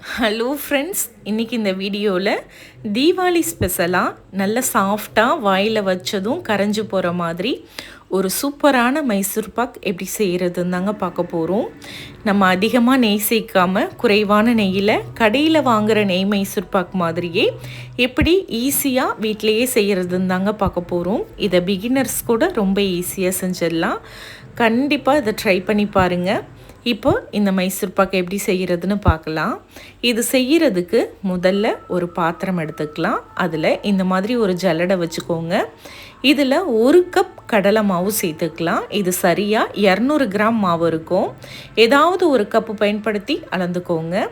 Hello friends இன்றைக்கி இந்த வீடியோவில் தீபாவளி ஸ்பெஷலாக நல்ல சாஃப்டாக வாயில் வச்சதும் கரைஞ்சு போகிற மாதிரி ஒரு சூப்பரான மைசூர் பாக் எப்படி செய்கிறதுன்னு தாங்க பார்க்க போகிறோம் நம்ம அதிகமாக நெய் சேர்க்காமல் குறைவான நெய்யில் கடையில் வாங்குகிற நெய் மைசூர் பாக் மாதிரியே எப்படி ஈஸியாக வீட்டிலையே செய்கிறதுன்னு தாங்க பார்க்க போகிறோம் இதை பிகினர்ஸ் கூட ரொம்ப ஈஸியாக செஞ்சிடலாம். கண்டிப்பாக இதை ட்ரை பண்ணி பாருங்கள் இப்போ இந்த மைசூர் பாக்கு எப்படி செய்கிறதுன்னு பார்க்கலாம். இது செய்கிறதுக்கு முதல்ல ஒரு பாத்திரம் எடுத்துக்கலாம். அதில் இந்த மாதிரி ஒரு ஜல்லடை வச்சுக்கோங்க. இதில் ஒரு கப் கடலை மாவு சேர்த்துக்கலாம். இது சரியாக இரநூறு கிராம் மாவு இருக்கும். ஏதாவது ஒரு கப்பு பயன்படுத்தி அளந்துக்கோங்க.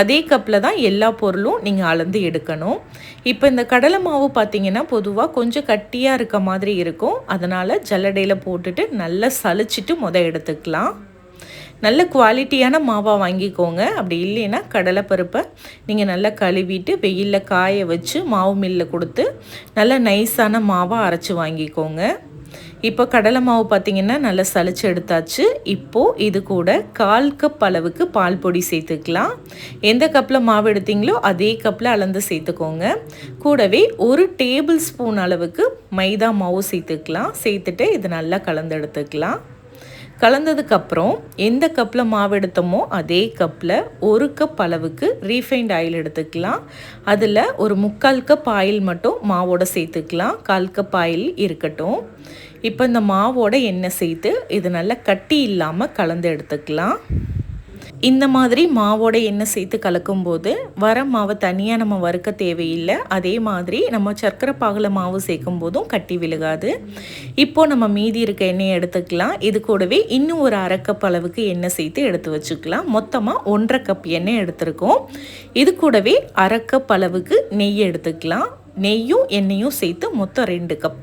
அதே கப்பில் தான் எல்லா பொருளும் நீங்கள் அளந்து எடுக்கணும். இப்போ இந்த கடலை மாவு பார்த்தீங்கன்னா பொதுவாக கொஞ்சம் கட்டியாக இருக்க மாதிரி இருக்கும். அதனால் ஜல்லடையில் போட்டுட்டு நல்லா சலிச்சிட்டு முத எடுத்துக்கலாம். நல்ல குவாலிட்டியான மாவாக வாங்கிக்கோங்க. அப்படி இல்லைன்னா கடலைப்பருப்பை நீங்கள் நல்லா கழுவிட்டு வெயிலில் காய வச்சு மாவு மில்லில் கொடுத்து நல்லா நைஸான மாவாக அரைச்சி வாங்கிக்கோங்க. இப்போ கடலை மாவு பார்த்திங்கன்னா நல்லா சளிச்சு எடுத்தாச்சு. இப்போது இது கூட கால் கப் அளவுக்கு பால் பொடி சேர்த்துக்கலாம். எந்த கப்பில் மாவு எடுத்தீங்களோ அதே கப்பில் அளந்து சேர்த்துக்கோங்க. கூடவே ஒரு டேபிள் ஸ்பூன் அளவுக்கு மைதா மாவு சேர்த்துக்கலாம். சேர்த்துட்டு இது நல்லா கலந்து எடுத்துக்கலாம். கலந்ததுக்கப்புறம் எந்த கப்பில் மாவு எடுத்தோமோ அதே கப்பில் ஒரு கப் அளவுக்கு ரீஃபைண்ட் ஆயில் எடுத்துக்கலாம். அதில் ஒரு முக்கால் கப் ஆயில் மட்டும் மாவோட சேர்த்துக்கலாம். கால் கப் ஆயில் இருக்கட்டும். இப்போ இந்த மாவோட எண்ணெய் சேர்த்து இது நல்லா கட்டி இல்லாமல் கலந்து எடுத்துக்கலாம். இந்த மாதிரி மாவோட எண்ணெய் சேர்த்து கலக்கும்போது வர மாவை தனியாக நம்ம வறுக்க தேவையில்லை. அதே மாதிரி நம்ம சர்க்கரை பாகில் மாவு சேர்க்கும் போதும் கட்டி விழுகாது. இப்போது நம்ம மீதி இருக்க எண்ணெயை எடுத்துக்கலாம். இது கூடவே இன்னும் ஒரு அரை கப் அளவுக்கு எண்ணெய் சேர்த்து எடுத்து வச்சுக்கலாம். மொத்தமாக ஒன்றரை கப் எண்ணெய் எடுத்திருக்கோம். இது கூடவே அரை கப் அளவுக்கு நெய் எடுத்துக்கலாம். நெய்யும் எண்ணெயும் சேர்த்து மொத்தம் ரெண்டு கப்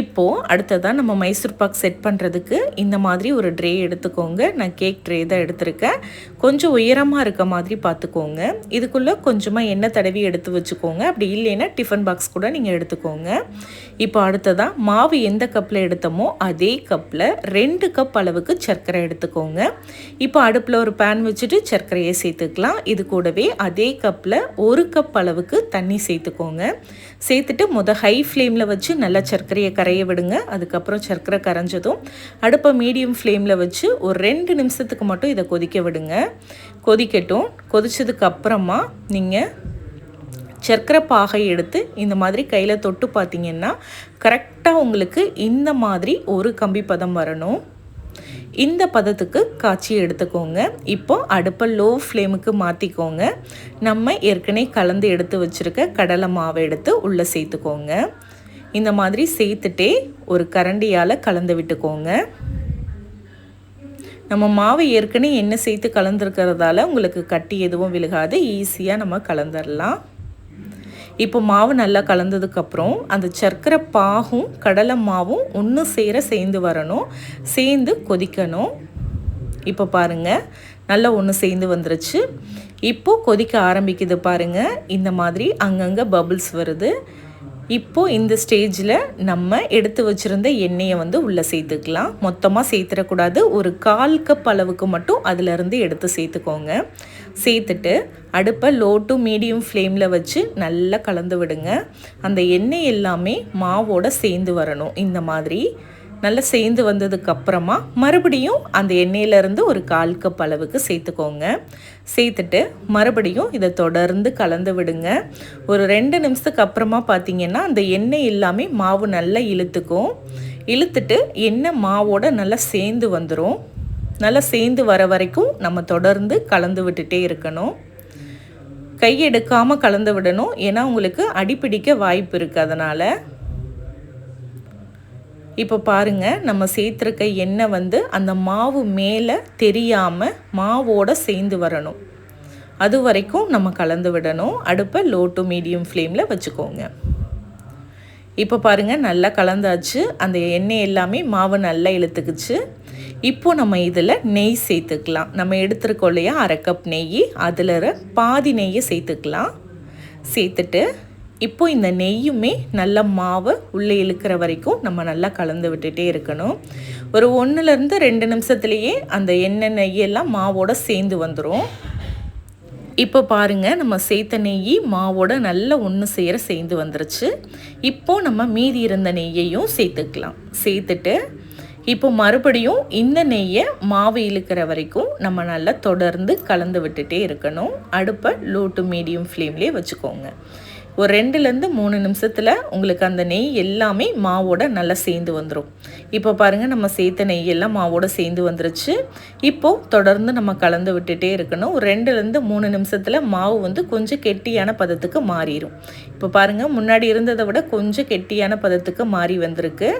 இப்போது அடுத்ததாக நம்ம மைசூர் பாக் செட் பண்ணுறதுக்கு இந்த மாதிரி ஒரு ட்ரே எடுத்துக்கோங்க. நான் கேக் ட்ரே தான் எடுத்திருக்கேன். கொஞ்சம் உயரமாக இருக்க மாதிரி பார்த்துக்கோங்க. இதுக்குள்ளே கொஞ்சமாக எண்ணெய் தடவி எடுத்து வச்சுக்கோங்க. அப்படி இல்லைன்னா டிஃபன் பாக்ஸ் கூட நீங்கள் எடுத்துக்கோங்க. இப்போ அடுத்ததாக மாவு எந்த கப்பில் எடுத்தோமோ அதே கப்பில் ரெண்டு கப் அளவுக்கு சர்க்கரை எடுத்துக்கோங்க. இப்போ அடுப்பில் ஒரு பேன் வச்சுட்டு சர்க்கரையை சேர்த்துக்கலாம். இது கூடவே அதே கப்பில் ஒரு கப் அளவுக்கு தண்ணி சேர்த்துக்கோங்க. சேர்த்துட்டு முத ஹை ஃப்ளேமில் வச்சு நல்லா சர்க்கரையை கரைய விடுங்க. அதுக்கப்புறம் சர்க்கரை கரைஞ்சதும் அடுப்பை மீடியம் ஃப்ளேமில் வச்சு ஒரு ரெண்டு நிமிஷத்துக்கு மட்டும் இதை கொதிக்க விடுங்க. கொதிக்கட்டும். கொதிச்சதுக்கு அப்புறமா நீங்கள் சர்க்கரை பாகை எடுத்து இந்த மாதிரி கையில் தொட்டு பார்த்தீங்கன்னா கரெக்டாக உங்களுக்கு இந்த மாதிரி ஒரு கம்பி பதம் வரணும். இந்த பதத்துக்கு காய்ச்சி எடுத்துக்கோங்க. இப்போ அடுப்பை லோ ஃப்ளேமுக்கு மாற்றிக்கோங்க நம்ம ஏற்கனவே கலந்து எடுத்து வச்சுருக்க கடலை மாவை எடுத்து உள்ளே சேர்த்துக்கோங்க. இந்த மாதிரி சேர்த்துட்டே ஒரு கரண்டியால் கலந்து விட்டுக்கோங்க. நம்ம மாவு ஏற்கனவே எண்ணெய் சேர்த்து கலந்துருக்கிறதால உங்களுக்கு கட்டி எதுவும் விழுகாது. ஈஸியாக நம்ம கலந்துடலாம் இப்போ மாவு நல்லா கலந்ததுக்கப்புறம் அந்த சர்க்கரை பாகும் கடலை மாவும் ஒன்று சேர சேர்ந்து வரணும். சேர்ந்து கொதிக்கணும். இப்போ பாருங்கள் நல்லா ஒன்று சேர்ந்து வந்துருச்சு. இப்போது கொதிக்க ஆரம்பிக்குது பாருங்கள் இந்த மாதிரி அங்கங்கே பபுள்ஸ் வருது. இப்போது இந்த ஸ்டேஜில் நம்ம எடுத்து வச்சுருந்த எண்ணெயை வந்து உள்ளே சேர்த்துக்கலாம். மொத்தமாக சேர்த்துடக்கூடாது. ஒரு கால் கப் அளவுக்கு மட்டும் அதிலிருந்து எடுத்து சேர்த்துக்கோங்க. சேர்த்துட்டு அடுப்பை லோ டு மீடியம் ஃப்ளேமில் வச்சு நல்லா கலந்து விடுங்க. அந்த எண்ணெய் எல்லாமே மாவோட சேர்ந்து வரணும். இந்த மாதிரி நல்லா சேர்ந்து வந்ததுக்கப்புறமா மறுபடியும் அந்த எண்ணெயிலேருந்து ஒரு கால் கப் அளவுக்கு சேர்த்துக்கோங்க. சேர்த்துட்டு மறுபடியும் இதை தொடர்ந்து கலந்து விடுங்க. ஒரு ரெண்டு நிமிஷத்துக்கு அப்புறமா பார்த்தீங்கன்னா அந்த எண்ணெய் எல்லாமே மாவு நல்லா இழுத்துக்கும். இழுத்துட்டு எண்ணெய் மாவோட நல்லா சேர்ந்து வந்துடும் நல்லா சேர்ந்து வர வரைக்கும் நம்ம தொடர்ந்து கலந்து விட்டுட்டே இருக்கணும். கை எடுக்காமல் கலந்து விடணும். ஏன்னா உங்களுக்கு அடிப்பிடிக்க வாய்ப்பு இருக்குது அதனால். இப்போ பாருங்கள் நம்ம சேர்த்துருக்க எண்ணெய் வந்து அந்த மாவு மேலே தெரியாமல் மாவோட சேர்ந்து வரணும். அது வரைக்கும் நம்ம கலந்து விடணும். அடுப்பை லோ டு மீடியம் ஃப்ளேமில் வச்சுக்கோங்க. இப்போ பாருங்கள் நல்லா கலந்தாச்சு. அந்த எண்ணெய் எல்லாமே மாவு நல்லா இழுத்துக்குச்சு. இப்போது நம்ம இதில் நெய் சேர்த்துக்கலாம். நம்ம எடுத்துருக்கோம் இல்லையா அரை கப் நெய். அதில் பாதி நெய்யை சேர்த்துக்கலாம். சேர்த்துட்டு இப்போ இந்த நெய்யுமே நல்ல மாவை உள்ளே இழுக்கிற வரைக்கும் நம்ம நல்லா கலந்து விட்டுட்டே இருக்கணும். ஒரு ஒன்றுலேருந்து ரெண்டு நிமிஷத்துலேயே அந்த எண்ணெய் நெய்யெல்லாம் மாவோட சேர்ந்து வந்துடும் இப்போ பாருங்க நம்ம சேர்த்த நெய் மாவோட நல்ல ஒன்று சேர சேர்ந்து வந்துருச்சு. இப்போ நம்ம மீதி இருந்த நெய்யையும் சேர்த்துக்கலாம். சேர்த்துட்டு இப்போ மறுபடியும் இந்த நெய்யை மாவு இழுக்கிற வரைக்கும் நம்ம நல்லா தொடர்ந்து கலந்து விட்டுட்டே இருக்கணும். அடுப்பை லோ டு மீடியம் ஃப்ளேம்லேயே வச்சுக்கோங்க. ஒரு ரெண்டுலேருந்து மூணு நிமிஷத்தில் உங்களுக்கு அந்த நெய் எல்லாமே மாவோட நல்லா சேர்ந்து வந்துடும் இப்போ பாருங்கள் நம்ம சேர்த்த நெய் எல்லாம் மாவோட சேர்ந்து வந்துருச்சு. இப்போது தொடர்ந்து நம்ம கலந்து விட்டுட்டே இருக்கணும். ஒரு ரெண்டுலேருந்து மூணு நிமிஷத்தில் மாவு வந்து கொஞ்சம் கெட்டியான பதத்துக்கு மாறிடும் இப்போ பாருங்கள் முன்னாடி இருந்ததை விட கொஞ்சம் கெட்டியான பதத்துக்கு மாறி வந்திருக்கு.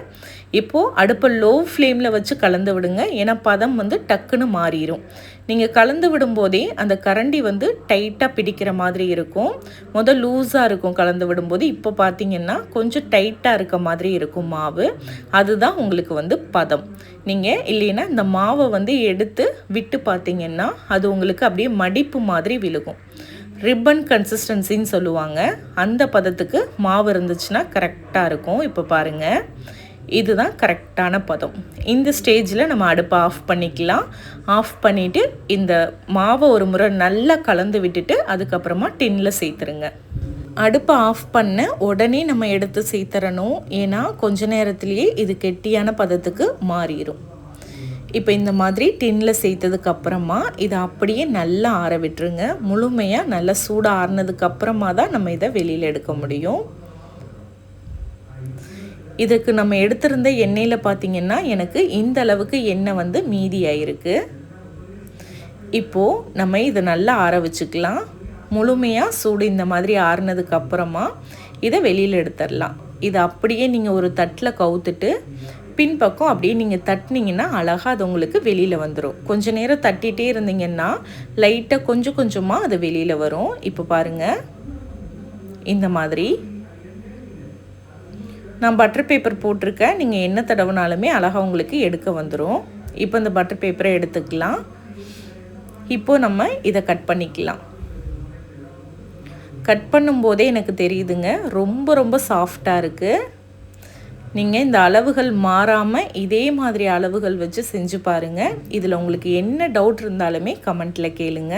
இப்போது அடுப்பை லோ ஃப்ளேமில் வச்சு கலந்து விடுங்க. ஏன்னா பதம் வந்து டக்குன்னு மாறிடும் நீங்கள் கலந்து விடும்போதே அந்த கரண்டி வந்து டைட்டாக பிடிக்கிற மாதிரி இருக்கும். முதல் லூஸாக இருக்கும். கலந்து விடும்போது இப்போ பார்த்தீங்கன்னா கொஞ்சம் டைட்டாக இருக்க மாதிரி இருக்கும் மாவு. அதுதான் உங்களுக்கு வந்து பதம். நீங்கள் இல்லைன்னா இந்த மாவை வந்து எடுத்து விட்டு பார்த்தீங்கன்னா அது உங்களுக்கு அப்படியே மடிப்பு மாதிரி விழுகும். ரிப்பன் கன்சிஸ்டன்சின்னு சொல்லுவாங்க. அந்த பதத்துக்கு மாவு இருந்துச்சுன்னா கரெக்டாக இருக்கும். இப்போ பாருங்கள் இதுதான் கரெக்டான பதம். இந்த ஸ்டேஜில் நம்ம அடுப்பை ஆஃப் பண்ணிக்கலாம். ஆஃப் பண்ணிவிட்டு இந்த மாவை ஒரு முறை நல்லா கலந்து விட்டுட்டு அதுக்கப்புறமா டின்னில் சேர்த்துருங்க. அடுப்பை ஆஃப் பண்ண உடனே நம்ம எடுத்து சேர்த்துறணும். ஏன்னா கொஞ்ச நேரத்துலேயே இது கெட்டியான பதத்துக்கு மாறிடும் இப்போ இந்த மாதிரி டின்னில் சேர்த்ததுக்கு அப்புறமா இதை அப்படியே நல்லா ஆற விட்டுருங்க. முழுமையாக நல்லா சூடாக ஆறினதுக்கு அப்புறமா தான் நம்ம இதை வெளியில் எடுக்க முடியும். இதுக்கு நம்ம எடுத்திருந்த எண்ணெயில் பார்த்திங்கன்னா எனக்கு இந்த அளவுக்கு எண்ணெய் வந்து மீதி ஆயிருக்கு. இப்போது நம்ம இதை நல்லா ஆற வச்சுக்கலாம். முழுமையாக சூடு இந்த மாதிரி ஆறுனதுக்கு அப்புறமா இதை வெளியில் எடுத்துடலாம். இதை அப்படியே நீங்கள் ஒரு தட்டில் கவுத்துட்டு பின்பக்கம் அப்படியே நீங்கள் தட்டினீங்கன்னா அழகாக அது உங்களுக்கு வெளியில் வந்துடும் கொஞ்ச நேரம் தட்டிகிட்டே இருந்தீங்கன்னா லைட்டாக கொஞ்சம் கொஞ்சமாக அது வெளியில் வரும். இப்போ பாருங்கள் இந்த மாதிரி. நான் பட்டர் பேப்பர் போட்டிருக்கேன். நீங்கள் என்ன தடவுனாலுமே அழகாக உங்களுக்கு எடுக்க வந்துடும் இப்போ இந்த பட்டர் பேப்பரை எடுத்துக்கலாம். இப்போது நம்ம இதை கட் பண்ணிக்கலாம். கட் பண்ணும்போதே எனக்கு தெரியுதுங்க. ரொம்ப ரொம்ப சாஃப்டாக இருக்குது நீங்கள் இந்த அளவுகள் மாறாமல் இதே மாதிரி அளவுகள் வச்சு செஞ்சு பாருங்கள் இதில் உங்களுக்கு என்ன டவுட் இருந்தாலுமே கமெண்ட்டில் கேளுங்க.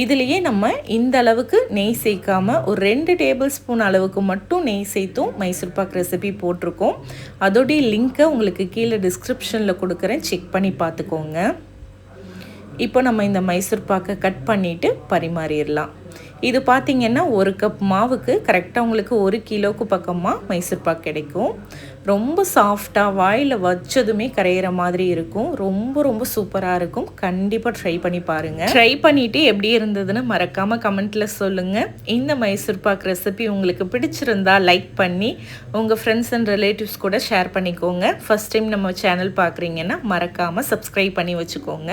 இதுலேயே நம்ம இந்த அளவுக்கு நெய் சேர்க்காமல் ஒரு ரெண்டு டேபிள் ஸ்பூன் அளவுக்கு மட்டும் நெய் சேர்த்தும் மைசூர் பாக் ரெசிபி போட்டிருக்கோம். அதோடைய லிங்க்கை உங்களுக்கு கீழே டிஸ்கிரிப்ஷனில் கொடுக்குறேன். செக் பண்ணி பார்த்துக்கோங்க. இப்போ நம்ம இந்த மைசூர் பாக்கை கட் பண்ணிவிட்டு பரிமாறிடலாம். இது பார்த்திங்கன்னா ஒரு கப் மாவுக்கு கரெக்டாக உங்களுக்கு ஒரு கிலோவுக்கு பக்கமாக மைசூர் பாக் கிடைக்கும். ரொம்ப சாஃப்டாக வாயில் வச்சதுமே கரையிற மாதிரி இருக்கும். ரொம்ப ரொம்ப சூப்பராக இருக்கும். கண்டிப்பாக ட்ரை பண்ணி பாருங்கள் ட்ரை பண்ணிவிட்டு எப்படி இருந்ததுன்னு மறக்காமல் கமெண்ட்டில் சொல்லுங்கள் இந்த மைசூர் பாக் ரெசிபி உங்களுக்கு பிடிச்சிருந்தா லைக் பண்ணி உங்கள் ஃப்ரெண்ட்ஸ் அண்ட் ரிலேட்டிவ்ஸ் கூட ஷேர் பண்ணிக்கோங்க. ஃபஸ்ட் டைம் நம்ம சேனல் பார்க்குறீங்கன்னா மறக்காமல் சப்ஸ்கிரைப் பண்ணி வச்சுக்கோங்க.